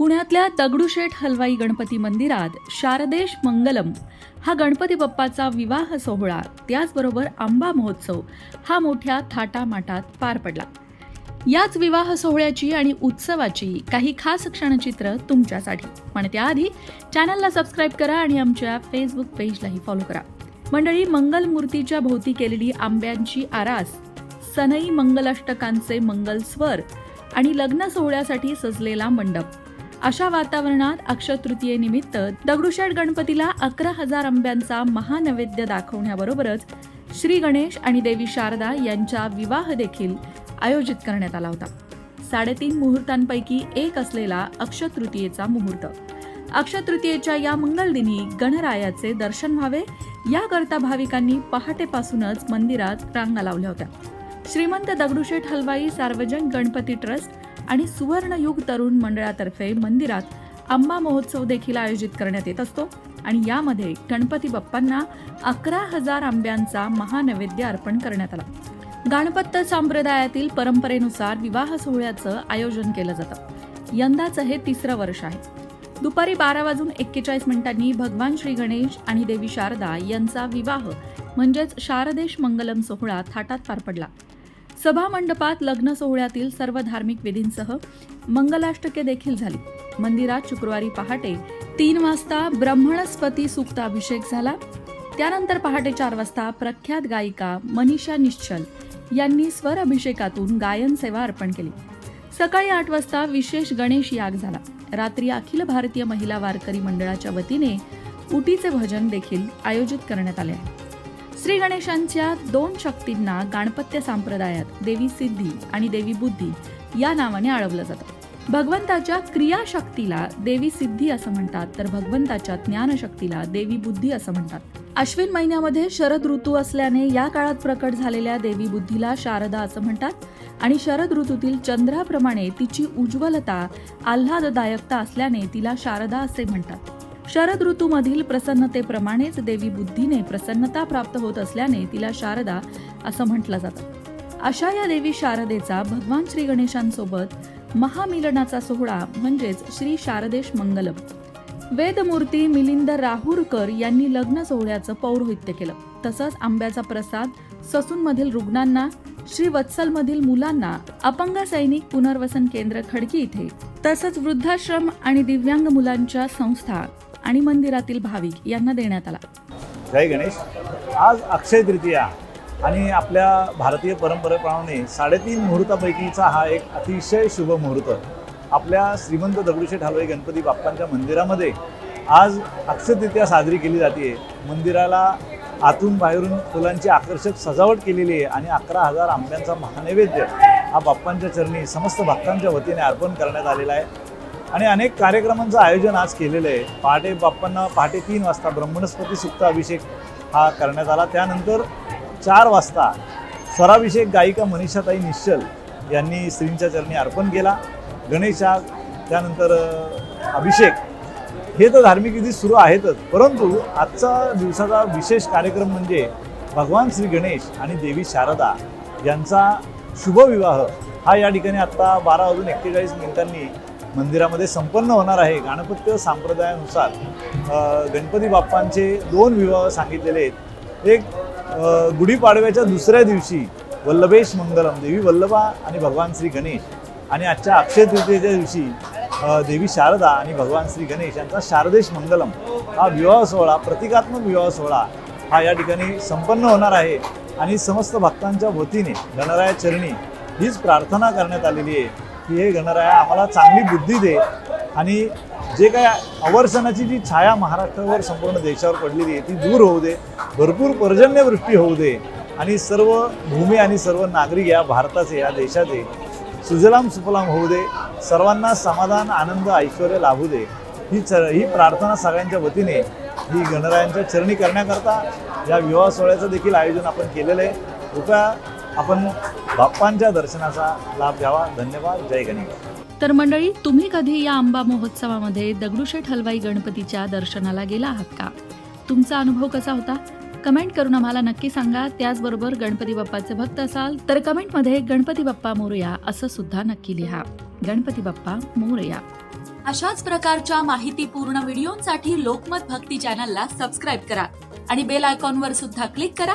पुण्यातल्या दगडूशेठ हलवाई गणपती मंदिरात शारदेश मंगलम हा गणपती बाप्पाचा विवाह सोहळा त्याचबरोबर आंबा महोत्सव हा मोठ्या थाटामाटात पार पडला. याच विवाह सोहळ्याची आणि उत्सवाची काही खास क्षणचित्र तुमच्यासाठी. पण त्याआधी चॅनलला सबस्क्राईब करा आणि आमच्या फेसबुक पेजलाही फॉलो करा. मंडळी मंगल मूर्तीच्या भोवती केलेली आंब्यांची आरास सनई मंगलाष्टकांचे मंगल स्वर आणि लग्न सोहळ्यासाठी सजलेला मंडप अशा वातावरणात अक्षतृतीयेनिमित्त दगडूशेठ गणपतीला अकरा हजार आंब्यांचा महानैवेद्य दाखवण्याबरोबरच श्री गणेश आणि देवी शारदा यांचा विवाह देखील आयोजित करण्यात आला होता. साडेतीन मुहूर्तांपैकी एक असलेला अक्षतृतीयेचा मुहूर्त. अक्षतृतीयेच्या या मंगलदिनी गणरायाचे दर्शन व्हावे याकरता भाविकांनी पहाटेपासूनच मंदिरात रांगा लावल्या होत्या. श्रीमंत दगडूशेठ हलवाई सार्वजनिक गणपती ट्रस्ट आणि सुवर्णयुग तरुण मंडळातर्फे मंदिरात आंबा महोत्सव देखील आयोजित करण्यात येत असतो. आणि यामध्ये गणपती बाप्पांना अकरा हजार आंब्यांचा महानैवेद्य अर्पण करण्यात आला. गणपत्य संप्रदायातील परंपरेनुसार विवाह सोहळ्याचं आयोजन केलं जातं. यंदाचं हे तिसरं वर्ष आहे. दुपारी बारा वाजून एक्केचाळीस मिनिटांनी भगवान श्री गणेश आणि देवी शारदा यांचा विवाह म्हणजेच शारदेश मंगलम सोहळा थाटात पार पडला. सभामंडपात लग्न सोहळ्यातील सर्व धार्मिक विधींसह मंगलाष्टके देखील झाली. मंदिरात शुक्रवारी पहाटे तीन वाजता ब्रह्मणस्पती सुक्ताभिषेक झाला. त्यानंतर पहाटे चार वाजता प्रख्यात गायिका मनीषा निश्चल यांनी स्वर अभिषेकातून गायन सेवा अर्पण केली. सकाळी आठ वाजता विशेष गणेश याग झाला. रात्री अखिल भारतीय महिला वारकरी मंडळाच्या वतीने उटीचे भजन देखील आयोजित करण्यात आले आहे. श्री गणेशांच्या दोन शक्तींना गाणपत्य संप्रदायात देवी सिद्धी आणि देवी बुद्धी या नावाने आळवलं जातं. भगवंताच्या क्रियाशक्तीला देवी सिद्धी असं म्हणतात तर भगवंताच्या ज्ञानशक्तीला देवी बुद्धी असं म्हणतात. अश्विन महिन्यामध्ये शरद ऋतू असल्याने या काळात प्रकट झालेल्या देवी बुद्धीला शारदा असं म्हणतात आणि शरद ऋतूतील चंद्राप्रमाणे तिची उज्ज्वलता आल्हाददायकता असल्याने तिला शारदा असे म्हणतात. शरद ऋतूमधील प्रसन्नतेप्रमाणेच देवी बुद्धीने प्रसन्नता प्राप्त होत असल्याने तिला शारदा असं म्हटलं जातं. अशा या देवी शारदेचा भगवान श्री गणेशांसोबत महामिलनाचा सोहळा म्हणजेच श्री शारदेश मंगलम. वेदमूर्ती मिलिंद राहुरकर यांनी लग्न सोहळ्याचं पौरोहित्य केलं. तसंच आंब्याचा प्रसाद ससूनमधील रुग्णांना श्री वत्सलमधील मुलांना अपंग सैनिक पुनर्वसन केंद्र खडकी इथे तसंच वृद्धाश्रम आणि दिव्यांग मुलांच्या संस्था आणि मंदिरातील भाविक यांना देण्यात आला. जय गणेश. आज अक्षय तृतीया आणि आपल्या भारतीय परंपरेप्रमाणे साडेतीन मुहूर्तापैकीचा हा एक अतिशय शुभ मुहूर्त. आपल्या श्रीमंत दगडूशेठ हलवाई गणपती बाप्पांच्या मंदिरामध्ये आज अक्षय तृतीया साजरी केली जाते मंदिराला आतून बाहेरून फुलांची आकर्षक सजावट केलेली आहे आणि अकरा हजार आंब्यांचा महानैवेद्य हा बाप्पांच्या चरणी समस्त भक्तांच्या वतीने अर्पण करण्यात आलेला आहे. आणि अनेक कार्यक्रमांचं आयोजन आज केलेलं आहे. पहाटे बाप्पांना पहाटे तीन वाजता ब्रह्मणस्पती सुक्त अभिषेक हा करण्यात आला. त्यानंतर चार वाजता स्वराभिषेक गायिका मनीषाताई निश्चल यांनी श्रींच्या चरणी अर्पण केला. गणेशा त्यानंतर अभिषेक. हे तर धार्मिक विधी सुरू आहेतच. परंतु आजचा दिवसाचा विशेष कार्यक्रम म्हणजे भगवान श्री गणेश आणि देवी शारदा यांचा शुभविवाह हा या ठिकाणी आत्ता बारा वाजून एक्केचाळीस मिनिटांनी मंदिरामध्ये संपन्न होणार आहे. गणपत्य संप्रदायानुसार गणपती बाप्पांचे दोन विवाह सांगितलेले आहेत. एक गुढीपाडव्याच्या दुसऱ्या दिवशी वल्लभेश मंगलम देवी वल्लभा आणि भगवान श्री गणेश आणि आजच्या अक्षय तृतीयेच्या दिवशी देवी शारदा आणि भगवान श्री गणेश यांचा शारदेश मंगलम. हा विवाह सोहळा प्रतिकात्मक विवाह सोहळा हा या ठिकाणी संपन्न होणार आहे आणि समस्त भक्तांच्या वतीने गणराया चरणी हीच प्रार्थना करण्यात आलेली आहे. की हे गणराया आम्हाला चांगली बुद्धी दे. आणि जे काय अवर्षणाची जी छाया महाराष्ट्रावर संपूर्ण देशावर पडलेली आहे ती दूर होऊ दे भरपूर पर्जन्यवृष्टी होऊ दे. आणि सर्व भूमी आणि सर्व नागरिक या भारताचे या देशाचे सुजलाम सुफलाम होऊ दे सर्वांना समाधान आनंद ऐश्वर लाभू दे. ही च ही प्रार्थना सगळ्यांच्या वतीने ही गणरायांच्या चरणी करण्याकरता या विवाह सोहळ्याचं देखील आयोजन आपण केलेलं आहे. कृपया आपण बाप्पांच्या दर्शनाचा लाभ घ्यावा. धन्यवाद. जय गणेश. तर मंडळी तुम्ही कधी या आंबा महोत्सवामध्ये दगडूशेठ हलवाई गणपतीच्या दर्शनाला गेला आहात का? तुमचा अनुभव कसा होता? कमेंट करून आम्हाला नक्की सांगा. त्याचबरोबर गणपती बाप्पाचे भक्त असाल तर कमेंटमध्ये गणपती बाप्पा मोरया असं सुद्धा नक्की लिहा. गणपती बाप्पा मोरया. अशाच प्रकारच्या माहितीपूर्ण व्हिडिओंसाठी लोकमत भक्ती चॅनलला सबस्क्राईब करा आणि बेल आयकॉनवर सुद्धा क्लिक करा.